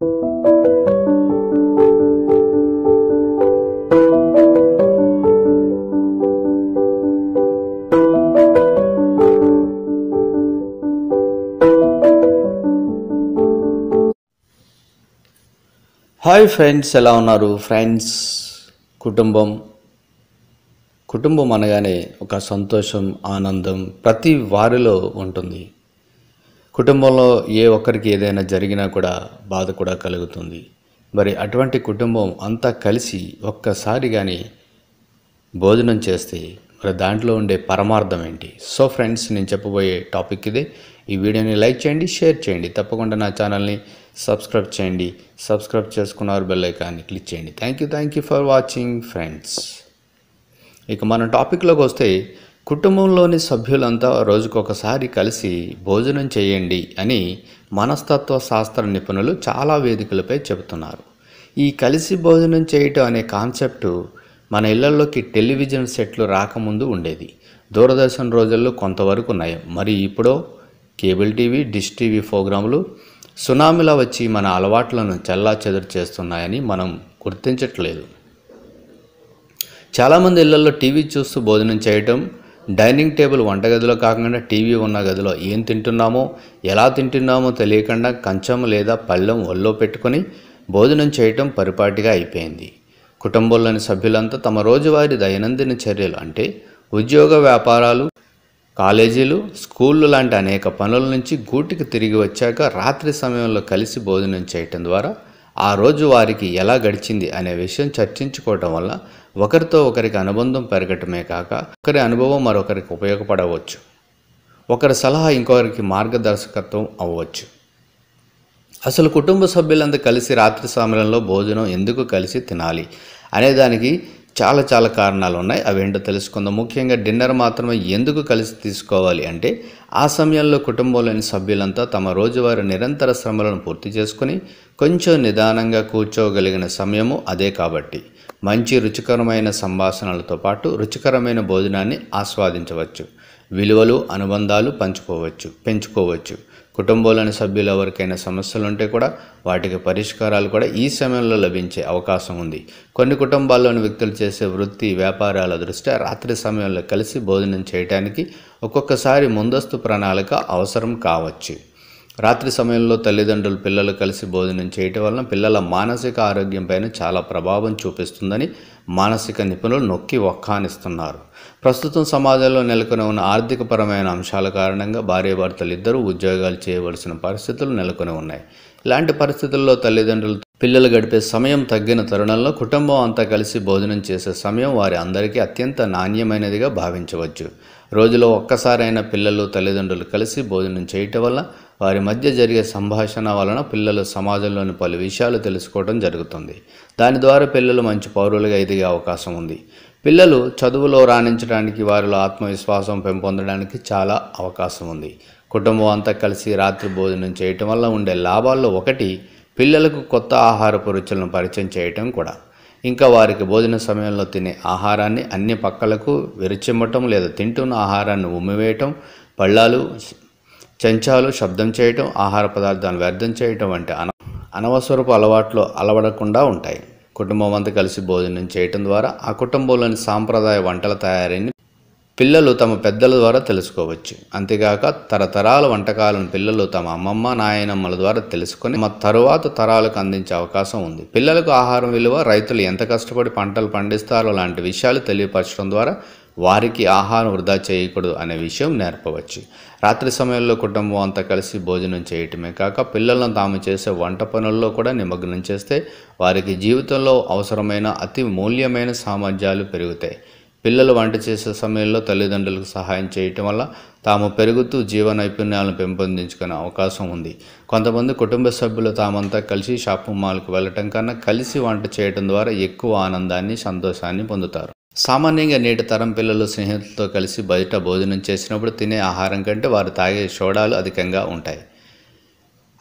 Hi friends ఎలా ఉన్నారు? Friends కుటుంబం. కుటుంబం అనగానే ఒక సంతోషం ఆనందం ప్రతి వారిలో ఉంటుంది. కుటుంబంలో ఏ ఒక్కరికి ఏదైనా జరిగినా కూడా బాధ కూడా కలుగుతుంది. మరి అటువంటి కుటుంబం అంతా కలిసి ఒక్కసారి కానీ భోజనం చేస్తే మరి దాంట్లో ఉండే పరమార్థం ఏంటి? సో ఫ్రెండ్స్ నేను చెప్పబోయే టాపిక్ ఇదే. ఈ వీడియోని లైక్ చేయండి షేర్ చేయండి. తప్పకుండా నా ఛానల్ని సబ్స్క్రైబ్ చేయండి. సబ్స్క్రైబ్ చేసుకున్నారు బెల్ ఐకాన్ని క్లిక్ చేయండి. Thank you thank you for watching friends. ఇక మన టాపిక్లోకి వస్తే కుటుంబంలోని సభ్యులంతా రోజుకొకసారి కలిసి భోజనం చేయండి అని మనస్తత్వ శాస్త్ర నిపుణులు చాలా వేదికలపై చెబుతున్నారు. ఈ కలిసి భోజనం చేయటం అనే కాన్సెప్టు మన ఇళ్ళలోకి టెలివిజన్ సెట్లు రాకముందు ఉండేది. దూరదర్శన్ రోజుల్లో కొంతవరకు నయం. మరి ఇప్పుడో కేబుల్ టీవీ డిష్ టీవీ ప్రోగ్రాములు సునామీలా వచ్చి మన అలవాట్లను చల్లా చెదురు చేస్తున్నాయని మనం గుర్తించట్లేదు. చాలామంది ఇళ్ళలో టీవీ చూస్తూ భోజనం చేయటం డైనింగ్ టేబుల్ వంటగదిలో కాకుండా టీవీ ఉన్న గదిలో ఏం తింటున్నామో ఎలా తింటున్నామో తెలియకుండా కంచం లేదా పళ్ళెం ఒళ్ళో పెట్టుకొని భోజనం చేయటం పరిపాటిగా అయిపోయింది. కుటుంబంలోని సభ్యులంతా తమ రోజువారీ దైనందిన చర్యలు అంటే ఉద్యోగ వ్యాపారాలు కాలేజీలు స్కూళ్ళు లాంటి అనేక పనుల నుంచి గూటికి తిరిగి వచ్చాక రాత్రి సమయంలో కలిసి భోజనం చేయటం ద్వారా ఆ రోజు వారికి ఎలా గడిచింది అనే విషయం చర్చించుకోవటం వల్ల ఒకరితో ఒకరికి అనుబంధం పెరగటమే కాక ఒకరి అనుభవం మరొకరికి ఉపయోగపడవచ్చు. ఒకరి సలహా ఇంకొకరికి మార్గదర్శకత్వం అవ్వచ్చు. అసలు కుటుంబ సభ్యులందరూ కలిసి రాత్రి సమయంలో భోజనం ఎందుకు కలిసి తినాలి అనేదానికి చాలా చాలా కారణాలు ఉన్నాయి అవేంటో తెలుసుకుందాం. ముఖ్యంగా డిన్నర్ మాత్రమే ఎందుకు కలిసి తీసుకోవాలి అంటే ఆ సమయంలో కుటుంబంలోని సభ్యులంతా తమ రోజువారి నిరంతర శ్రమలను పూర్తి చేసుకుని కొంచెం నిదానంగా కూర్చోగలిగిన సమయము అదే కాబట్టి. మంచి రుచికరమైన సంభాషణలతో పాటు రుచికరమైన భోజనాన్ని ఆస్వాదించవచ్చు. విలువలు అనుబంధాలు పంచుకోవచ్చు పెంచుకోవచ్చు. కుటుంబంలోని సభ్యులు ఎవరికైనా సమస్యలు ఉంటే కూడా వాటికి పరిష్కారాలు కూడా ఈ సమయంలో లభించే అవకాశం ఉంది. కొన్ని కుటుంబాల్లోని వ్యక్తులు చేసే వృత్తి వ్యాపారాల దృష్ట్యా రాత్రి సమయంలో కలిసి భోజనం చేయడానికి ఒక్కొక్కసారి ముందస్తు ప్రణాళిక అవసరం కావచ్చు. రాత్రి సమయంలో తల్లిదండ్రులు పిల్లలు కలిసి భోజనం చేయటం వలన పిల్లల మానసిక ఆరోగ్యం పైన చాలా ప్రభావం చూపిస్తుందని మానసిక నిపుణులు నొక్కి వక్కానిస్తున్నారు. ప్రస్తుతం సమాజంలో నెలకొని ఉన్న ఆర్థికపరమైన అంశాల కారణంగా భార్యాభర్తలు ఇద్దరూ ఉద్యోగాలు చేయవలసిన పరిస్థితులు నెలకొని ఉన్నాయి. ఇలాంటి పరిస్థితుల్లో తల్లిదండ్రులు పిల్లలు గడిపే సమయం తగ్గిన తరుణంలో కుటుంబం అంతా కలిసి భోజనం చేసే సమయం వారి అందరికీ అత్యంత నాణ్యమైనదిగా భావించవచ్చు. రోజులో ఒక్కసారైనా పిల్లలు తల్లిదండ్రులు కలిసి భోజనం చేయటం వల్ల వారి మధ్య జరిగే సంభాషణ వలన పిల్లలు సమాజంలోని పలు విషయాలు తెలుసుకోవడం జరుగుతుంది. దాని ద్వారా పిల్లలు మంచి పౌరులుగా ఎదిగే అవకాశం ఉంది. పిల్లలు చదువులో రాణించడానికి వారిలో ఆత్మవిశ్వాసం పెంపొందడానికి చాలా అవకాశం ఉంది. కుటుంబం అంతా కలిసి రాత్రి భోజనం చేయటం వల్ల ఉండే లాభాల్లో ఒకటి పిల్లలకు కొత్త ఆహారపు రుచులను పరిచయం చేయటం కూడా. ఇంకా వారికి భోజన సమయంలో తినే ఆహారాన్ని అన్ని పక్కలకు విరిచిమ్మటం లేదా తింటున్న ఆహారాన్ని ఉమ్మివేయటం పళ్ళాలు చెంచాలు శబ్దం చేయటం ఆహార పదార్థాలను వ్యర్థం చేయటం వంటి అన అనవసరపు అలవాట్లు అలవడకుండా ఉంటాయి. కుటుంబం అంతా కలిసి భోజనం చేయటం ద్వారా ఆ కుటుంబంలోని సాంప్రదాయ వంటల తయారీని పిల్లలు తమ పెద్దల ద్వారా తెలుసుకోవచ్చు. అంతేగాక తరతరాల వంటకాలను పిల్లలు తమ అమ్మమ్మ నాయనమ్మల ద్వారా తెలుసుకొని తమ తరువాత తరాలకు అందించే అవకాశం ఉంది. పిల్లలకు ఆహారం విలువ రైతులు ఎంత కష్టపడి పంటలు పండిస్తారో లాంటి విషయాలు తెలియపరచడం ద్వారా వారికి ఆహారం వృధా చేయకూడదు అనే విషయం నేర్పవచ్చు. రాత్రి సమయంలో కుటుంబం అంతా కలిసి భోజనం చేయటమే కాక పిల్లలను తాము చేసే వంట పనుల్లో కూడా నిమగ్నం చేస్తే వారికి జీవితంలో అవసరమైన అతి మూల్యమైన సామర్థ్యాలు పెరుగుతాయి. పిల్లలు వంట చేసే సమయంలో తల్లిదండ్రులకు సహాయం చేయటం వల్ల తాము పెరుగుతూ జీవ నైపుణ్యాలను పెంపొందించుకునే అవకాశం ఉంది. కొంతమంది కుటుంబ సభ్యులు తామంతా కలిసి షాపింగ్ మాల్కు వెళ్ళటం కన్నా కలిసి వంట చేయటం ద్వారా ఎక్కువ ఆనందాన్ని సంతోషాన్ని పొందుతారు. సామాన్యంగా నేటి తరం పిల్లలు స్నేహితులతో కలిసి బయట భోజనం చేసినప్పుడు తినే ఆహారం కంటే వారు తాగే సోడాలు అధికంగా ఉంటాయి.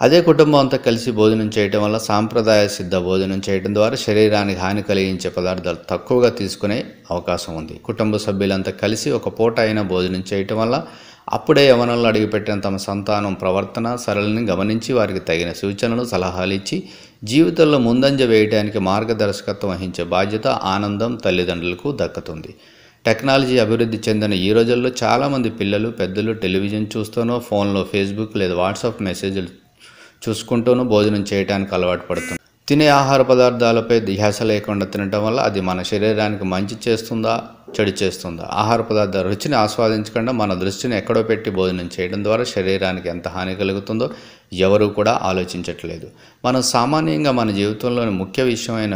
అదే కుటుంబం అంతా కలిసి భోజనం చేయటం వల్ల సాంప్రదాయ సిద్ధ భోజనం చేయడం ద్వారా శరీరానికి హాని కలిగించే పదార్థాలు తక్కువగా తీసుకునే అవకాశం ఉంది. కుటుంబ సభ్యులంతా కలిసి ఒక పూట అయినా భోజనం చేయటం వల్ల అప్పుడే యవనంలో అడుగుపెట్టిన తమ సంతానం ప్రవర్తన సరళిని గమనించి వారికి తగిన సూచనలు సలహాలు ఇచ్చి జీవితంలో ముందంజ వేయడానికి మార్గదర్శకత్వం వహించే బాధ్యత ఆనందం తల్లిదండ్రులకు దక్కుతుంది. టెక్నాలజీ అభివృద్ధి చెందిన ఈ రోజుల్లో చాలామంది పిల్లలు పెద్దలు టెలివిజన్ చూస్తూనో ఫోన్లో ఫేస్బుక్ లేదా వాట్సాప్ మెసేజ్లు చూసుకుంటూనూ భోజనం చేయడానికి అలవాటు పడుతుంది తినే ఆహార పదార్థాలపై ధ్యాస లేకుండా తినటం వల్ల అది మన శరీరానికి మంచి చేస్తుందా? చెడు చేస్తుంది. ఆహార పదార్థాల రుచిని ఆస్వాదించకుండా మన దృష్టిని ఎక్కడో పెట్టి భోజనం చేయడం ద్వారా శరీరానికి ఎంత హాని కలుగుతుందో ఎవరూ కూడా ఆలోచించట్లేదు. మనం సామాన్యంగా మన జీవితంలోని ముఖ్య విషయమైన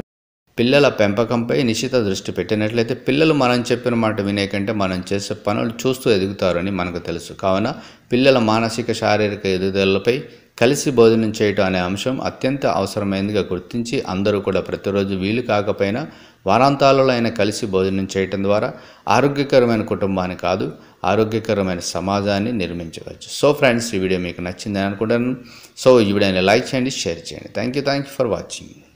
పిల్లల పెంపకంపై నిశ్చిత దృష్టి పెట్టినట్లయితే పిల్లలు మనం చెప్పిన మాట వినే కంటే మనం చేసే పనులు చూస్తూ ఎదుగుతారని మనకు తెలుసు. కావున పిల్లల మానసిక శారీరక ఎదుగుదలపై కలిసి భోజనం చేయటం అనే అంశం అత్యంత అవసరమైనదిగా గుర్తించి అందరూ కూడా ప్రతిరోజు వీలు కాకపోయినా వారాంతాలలో ఆయన కలిసి భోజనం చేయటం ద్వారా ఆరోగ్యకరమైన కుటుంబాన్ని కాదు ఆరోగ్యకరమైన సమాజాన్ని నిర్మించవచ్చు. సో ఫ్రెండ్స్ ఈ వీడియో మీకు నచ్చిందని అనుకుంటాను సో ఈ వీడియోని లైక్ చేయండి షేర్ చేయండి. Thank you thank you for watching